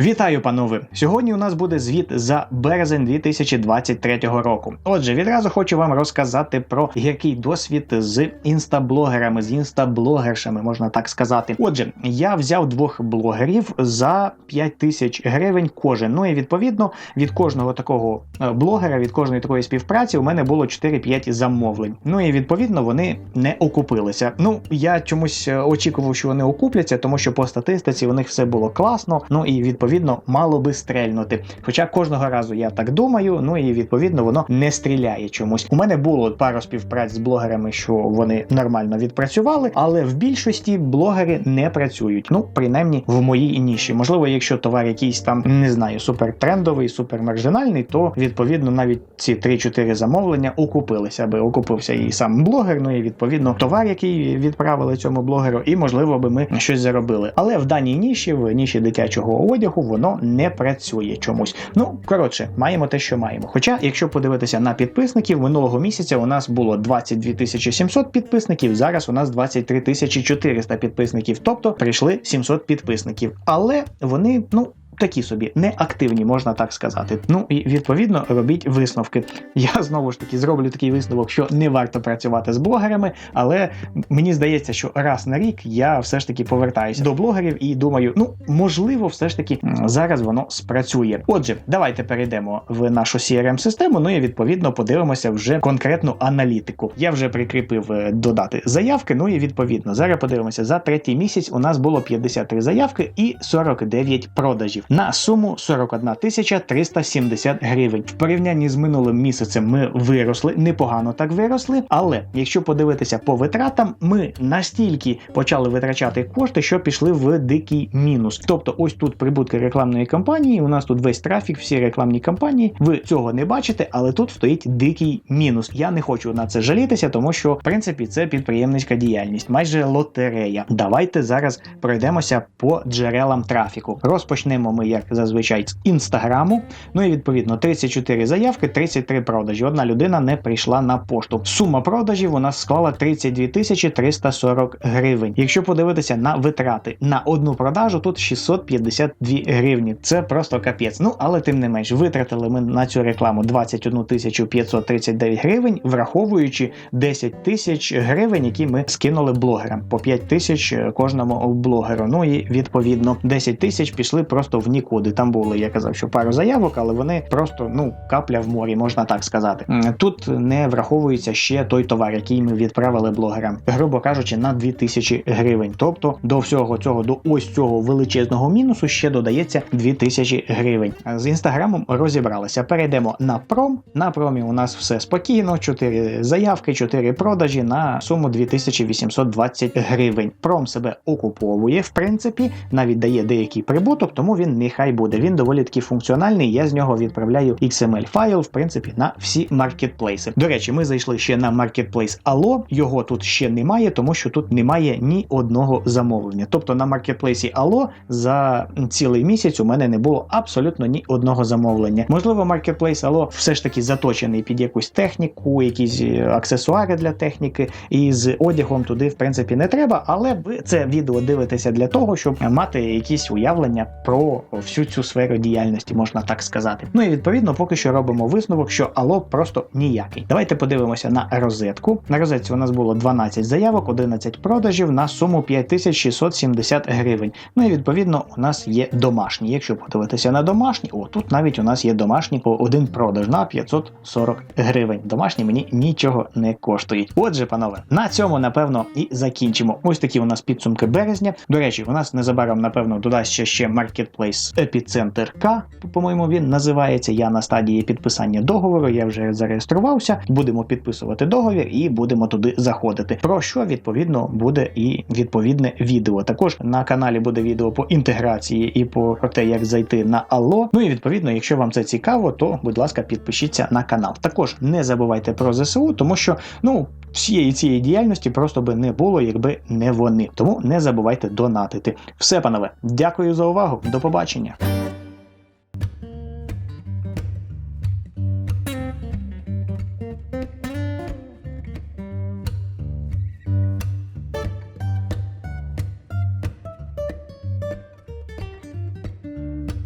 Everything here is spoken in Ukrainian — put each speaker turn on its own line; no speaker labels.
Вітаю, панове! Сьогодні у нас буде звіт за березень 2023 року. Отже, відразу хочу вам розказати про гіркий досвід з інстаблогерами, з інстаблогершами, можна так сказати. Отже, я взяв двох блогерів за 5 тисяч гривень кожен. Ну і відповідно від кожного такого е, блогера, від кожної такої співпраці, у мене було 4-5 замовлень. Ну і відповідно вони не окупилися. Ну я чомусь е, очікував, що вони окупляться, тому що по статистиці у них все було класно. Ну і відповідно мало би стрельнути. Хоча кожного разу я так думаю, ну і відповідно воно не стріляє чомусь. У мене було пару співпраць з блогерами, що вони нормально відпрацювали, але в більшості блогери не працюють. Ну, принаймні в моїй ніші. Можливо, якщо товар якийсь там не знаю, супертрендовий, супермаржинальний, то відповідно навіть ці 3-4 замовлення окупилися, аби окупився і сам блогер. Ну і відповідно товар, який відправили цьому блогеру, і можливо би ми щось заробили. Але в даній ніші, в ніші дитячого одягу, воно не працює чомусь. Ну коротше, маємо те, що маємо. Хоча, якщо подивитися на підписників, минулого місяця у нас було 22 700 підписників. Зараз у нас 23 400 підписників, тобто прийшли 700 підписників. Але вони, ну. Такі собі неактивні, можна так сказати. Ну і відповідно робіть висновки. Я знову ж таки зроблю такий висновок, що не варто працювати з блогерами, але мені здається, що раз на рік я все ж таки повертаюся до блогерів і думаю, ну можливо, все ж таки зараз воно спрацює. Отже, давайте перейдемо в нашу crm систему Ну і відповідно подивимося вже конкретну аналітику. Я вже прикріпив е, додати заявки. Ну і відповідно зараз подивимося за третій місяць. У нас було 53 заявки і 49 продажів на суму 41 тисяча 370 гривень. В порівнянні з минулим місяцем ми виросли, непогано так виросли. Але якщо подивитися по витратам, ми настільки почали витрачати кошти, що пішли в дикий мінус. Тобто, ось тут прибутки рекламної кампанії. У нас тут весь трафік, всі рекламні кампанії. Ви цього не бачите, але тут стоїть дикий мінус. Я не хочу на це жалітися, тому що в принципі це підприємницька діяльність, майже лотерея. Давайте зараз пройдемося по джерелам трафіку. Розпочнемо ми, як зазвичай, з інстаграму. Ну і відповідно 34 заявки, 33 продажі. Одна людина не прийшла на пошту. Сума продажів у нас склала 32 тисячі 340 гривень. Якщо подивитися на витрати на одну продажу, тут 652 гривні. Це просто капець. Ну але тим не менш, витратили ми на цю рекламу 21 тисячу 539 гривень, враховуючи 10 тисяч гривень, які ми скинули блогерам по 5 тисяч кожному блогеру. Ну і відповідно 10 тисяч пішли просто в нікуди. Там було, я казав, що пару заявок, але вони просто ну капля в морі, можна так сказати. Тут не враховується ще той товар, який ми відправили блогерам, грубо кажучи, на 2000 гривень. Тобто до всього цього, до ось цього величезного мінусу ще додається 2000 гривень. З інстаграмом розібралися. Перейдемо на пром. На промі у нас все спокійно. 4 заявки, 4 продажі на суму 2820 гривень. Пром себе окуповує, в принципі, навіть дає деякий прибуток, тому він нехай буде. Він доволі таки функціональний. Я з нього відправляю XML файл, в принципі, на всі маркетплейси. До речі, ми зайшли ще на маркетплейс Allo. Його тут ще немає, тому що тут немає ні одного замовлення. Тобто на маркетплейсі Allo за цілий місяць у мене не було абсолютно ні одного замовлення. Можливо, маркетплейс Allo все ж таки заточений під якусь техніку, якісь е, аксесуари для техніки, і з одягом туди, в принципі, не треба. Але ви це відео дивитеся для того, щоб мати якісь уявлення про всю цю сферу діяльності, можна так сказати. Ну і відповідно, поки що робимо висновок, що Allo просто ніякий. Давайте подивимося на розетку. На розетці у нас було 12 заявок, 11 продажів на суму 5670 гривень. Ну і відповідно у нас є домашні. Якщо подивитися на домашні, о, тут навіть у нас є домашні по один продаж на 540 гривень. Домашні мені нічого не коштують. Отже, панове, на цьому напевно і закінчимо. Ось такі у нас підсумки березня. До речі, у нас незабаром напевно додасться ще маркетплейс Епіцентр К. По-моєму, він називається. Я на стадії підписання договору. Я вже зареєструвався. Будемо підписувати договір і будемо туди заходити. Про що відповідно буде і відповідне відео. Також на каналі буде відео по інтеграції і по про те, як зайти на Allo. Ну і відповідно, якщо вам це цікаво, то будь ласка, підпишіться на канал. Також не забувайте про ЗСУ, тому що ну. Всієї цієї діяльності просто би не було, якби не вони. Тому не забувайте донатити. Все, панове, дякую за увагу. До побачення.